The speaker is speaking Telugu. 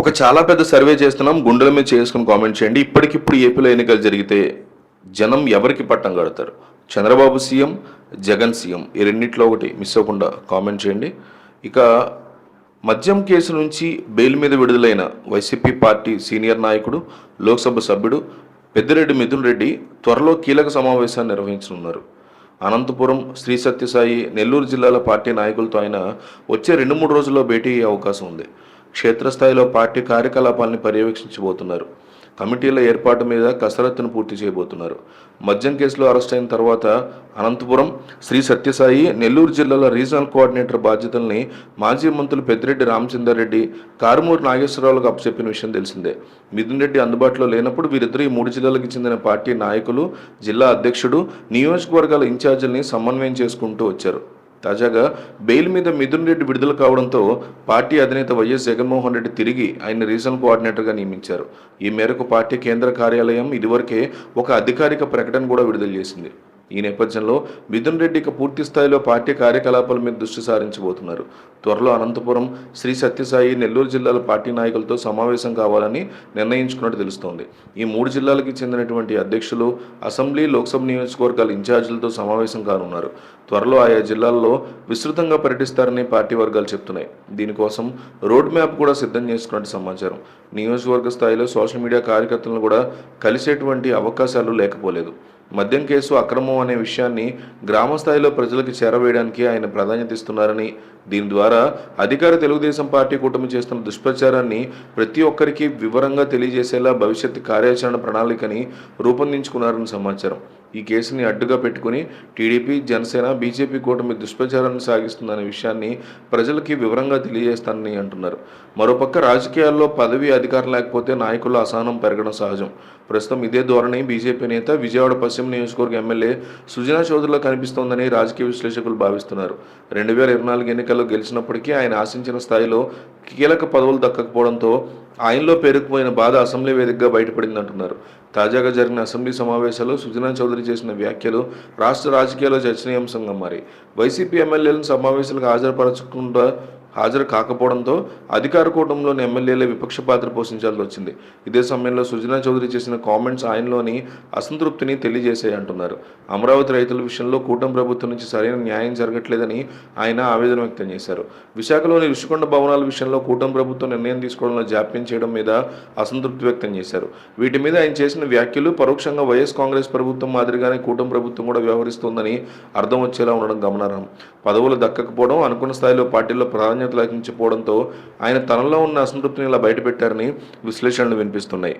ఒక చాలా పెద్ద సర్వే చేస్తున్నాం. గుండెల మీద చేసుకుని కామెంట్ చేయండి. ఇప్పటికిప్పుడు ఏపీలో ఎన్నికలు జరిగితే జనం ఎవరికి పట్టం కడతారు? చంద్రబాబు సీఎం జగన్ సీఎం ఈ రెండింటిలో ఒకటి. మిస్ అవ్వకుండా కామెంట్ చేయండి. ఇక మద్యం కేసు నుంచి బెయిల్ మీద విడుదలైన వైసీపీ పార్టీ సీనియర్ నాయకుడు లోక్సభ సభ్యుడు పెద్దిరెడ్డి మిథున్ రెడ్డి త్వరలో కీలక సమావేశాన్ని నిర్వహించనున్నారు. అనంతపురం శ్రీ సత్యసాయి నెల్లూరు జిల్లాల పార్టీ నాయకులతో ఆయన వచ్చే రెండు మూడు రోజుల్లో భేటీ అయ్యే అవకాశం ఉంది. క్షేత్రస్థాయిలో పార్టీ కార్యకలాపాలను పర్యవేక్షించబోతున్నారు. కమిటీల ఏర్పాటు మీద కసరత్తును పూర్తి చేయబోతున్నారు. మద్యం కేసులో అరెస్ట్ అయిన తర్వాత అనంతపురం శ్రీ సత్యసాయి నెల్లూరు జిల్లాల రీజనల్ కోఆర్డినేటర్ బాధ్యతల్ని మాజీ మంత్రులు పెద్దిరెడ్డి రామచందర్ రెడ్డి కారుమూరు నాగేశ్వరరావులకు అప్పచెప్పిన విషయం తెలిసిందే. మిథున్ రెడ్డి అందుబాటులో లేనప్పుడు వీరిద్దరూ ఈ మూడు జిల్లాలకు చెందిన పార్టీ నాయకులు జిల్లా అధ్యక్షుడు నియోజకవర్గాల ఇన్ఛార్జీలని సమన్వయం చేసుకుంటూ వచ్చారు. తాజాగా బెయిల్ మీద మిథున్ రెడ్డి విడుదల కావడంతో పార్టీ అధినేత వైఎస్ జగన్మోహన్ రెడ్డి తిరిగి ఆయన రీజనల్ కోఆర్డినేటర్గా నియమించారు. ఈ మేరకు పార్టీ కేంద్ర కార్యాలయం ఇదివరకే ఒక అధికారిక ప్రకటన కూడా విడుదల చేసింది. ఈ నేపథ్యంలో మిథున్ రెడ్డి ఇక పూర్తి స్థాయిలో పార్టీ కార్యకలాపాల మీద దృష్టి సారించబోతున్నారు. త్వరలో అనంతపురం శ్రీ సత్యసాయి నెల్లూరు జిల్లాల పార్టీ నాయకులతో సమావేశం కావాలని నిర్ణయించుకున్నట్టు తెలుస్తోంది. ఈ మూడు జిల్లాలకి చెందినటువంటి అధ్యక్షులు అసెంబ్లీ లోక్సభ నియోజకవర్గాల ఇన్ఛార్జీలతో సమావేశం కానున్నారు. త్వరలో ఆయా జిల్లాల్లో విస్తృతంగా పర్యటిస్తారని పార్టీ వర్గాలు చెప్తున్నాయి. దీనికోసం రోడ్ మ్యాప్ కూడా సిద్ధం చేసుకున్నట్టు సమాచారం. నియోజకవర్గ స్థాయిలో సోషల్ మీడియా కార్యకర్తలను కూడా కలిసేటువంటి అవకాశాలు లేకపోలేదు. మద్యం కేసు అక్రమం అనే విషయాన్ని గ్రామ స్థాయిలో ప్రజలకు చేరవేయడానికి ఆయన ప్రాధాన్యత ఇస్తున్నారని దీని ద్వారా అధికార తెలుగుదేశం పార్టీ కూటమి చేస్తున్న దుష్ప్రచారాన్ని ప్రతి ఒక్కరికి వివరంగా తెలియజేసేలా భవిష్యత్ కార్యాచరణ ప్రణాళికని రూపొందించుకున్నారని సమాచారం. ఈ కేసుని అడ్డుగా పెట్టుకుని టీడీపీ జనసేన బీజేపీ కూటమి దుష్ప్రచారాన్ని సాగిస్తుందనే విషయాన్ని ప్రజలకి వివరంగా తెలియజేస్తానని అంటున్నారు. మరోపక్క రాజకీయాల్లో పదవి అధికారం లేకపోతే నాయకుల అసహనం పెరగడం సహజం. ప్రస్తుతం ఇదే ధోరణి బీజేపీ నేత విజయవాడ పశ్చిమ నియోజకవర్గ ఎమ్మెల్యే సుజనా చౌదరిలో కనిపిస్తోందని రాజకీయ విశ్లేషకులు భావిస్తున్నారు. రెండు వేల ఇరవై నాలుగు ఎన్నికల్లో గెలిచినప్పటికీ ఆయన ఆశించిన స్థాయిలో కీలక పదవులు దక్కకపోవడంతో ఆయనలో పేరుకుపోయిన బాధ అసెంబ్లీ వేదికగా బయటపడిందంటున్నారు తాజాగా జరిగిన అసెంబ్లీ సమావేశాల్లో సుజనా చౌదరి చేసిన వ్యాఖ్యలు రాష్ట్ర రాజకీయాల్లో చర్చనీయాంశంగా మారి వైసీపీ ఎమ్మెల్యేలను సమావేశాలకు హాజరుపరచకుండా హాజరు కాకపోవడంతో అధికార కూటమిలోని ఎమ్మెల్యేలే విపక్ష పాత్ర పోషించాల్సి వచ్చింది. ఇదే సమయంలో సుజనా చౌదరి చేసిన కామెంట్స్ ఆయనలోని అసంతృప్తిని తెలియజేశాయి అంటున్నారు. అమరావతి రైతుల విషయంలో కూటమి ప్రభుత్వం నుంచి సరైన న్యాయం జరగట్లేదని ఆయన ఆవేదన వ్యక్తం చేశారు. విశాఖలోని ఋషికొండ భవనాల విషయంలో కూటమి ప్రభుత్వం నిర్ణయం తీసుకోవడంలో జాప్యం చేయడం మీద అసంతృప్తి వ్యక్తం చేశారు. వీటి మీద ఆయన చేసిన వ్యాఖ్యలు పరోక్షంగా వైఎస్ కాంగ్రెస్ ప్రభుత్వం మాదిరిగానే కూటమి ప్రభుత్వం కూడా వ్యవహరిస్తోందని అర్థం వచ్చేలా ఉండడం గమనార్హం. పదవులు దక్కకపోవడం అనుకున్న స్థాయిలో పార్టీలో ప్రాధాన్యత లభించకపోవడంతో ఆయన తనలో ఉన్న అసంతృప్తిని ఇలా బయటపెట్టారని విశ్లేషణలు వినిపిస్తున్నాయి.